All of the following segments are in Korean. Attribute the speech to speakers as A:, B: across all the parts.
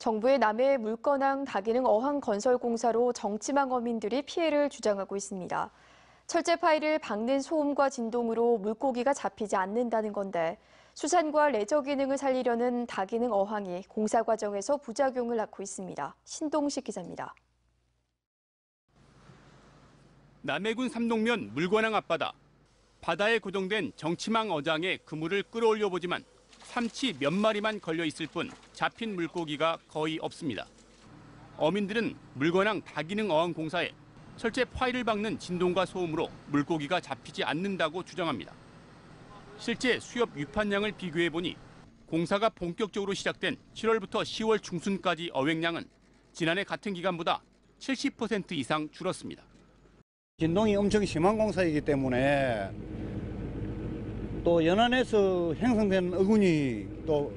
A: 정부의 남해 물건항 다기능 어항 건설 공사로 정치망 어민들이 피해를 주장하고 있습니다. 철제 파일을 박는 소음과 진동으로 물고기가 잡히지 않는다는 건데 수산과 레저 기능을 살리려는 다기능 어항이 공사 과정에서 부작용을 낳고 있습니다. 신동식 기자입니다.
B: 남해군 삼동면 물관항 앞바다. 바다에 고정된 정치망 어장에 그물을 끌어올려 보지만 삼치 몇 마리만 걸려 있을 뿐 잡힌 물고기가 거의 없습니다. 어민들은 물관항 다기능 어항 공사에 철제 파일을 박는 진동과 소음으로 물고기가 잡히지 않는다고 주장합니다. 실제 수협 유판량을 비교해 보니 공사가 본격적으로 시작된 7월부터 10월 중순까지 어획량은 지난해 같은 기간보다 70% 이상 줄었습니다.
C: 진동이 엄청 심한 공사이기 때문에 또 연안에서 형성된 어군이 또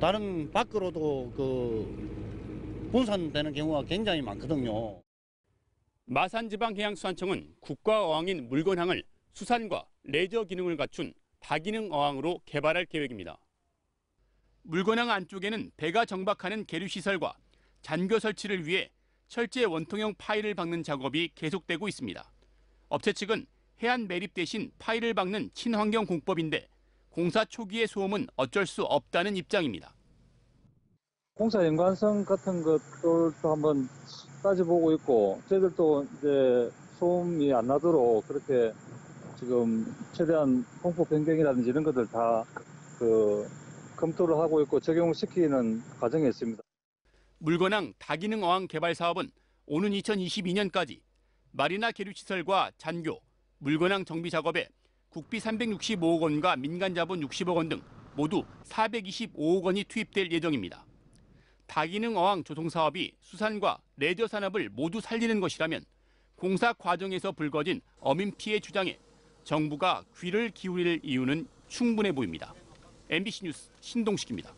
C: 다른 밖으로도 그 분산되는 경우가 굉장히 많거든요.
B: 마산지방해양수산청은 국가어항인 물건항을 수산과 레저 기능을 갖춘 다기능 어항으로 개발할 계획입니다. 물건항 안쪽에는 배가 정박하는 계류시설과 잔교 설치를 위해 철제 원통형 파일을 박는 작업이 계속되고 있습니다. 업체 측은 해안 매립 대신 파일을 박는 친환경 공법인데 공사 초기의 소음은 어쩔 수 없다는 입장입니다.
D: 공사 연관성 같은 것들도 한번 따져보고 있고 저희들도 이제 소음이 안 나도록 그렇게 지금 최대한 공법 변경이라든지 이런 것들 다 그 검토를 하고 있고 적용시키는 과정에 있습니다.
B: 물건항 다기능 어항 개발 사업은 오는 2022년까지 마리나 계류 시설과 잔교, 물건항 정비 작업에 국비 365억 원과 민간 자본 60억 원 등 모두 425억 원이 투입될 예정입니다. 다기능 어항 조성 사업이 수산과 레저 산업을 모두 살리는 것이라면 공사 과정에서 불거진 어민 피해 주장에 정부가 귀를 기울일 이유는 충분해 보입니다. MBC 뉴스 신동식입니다.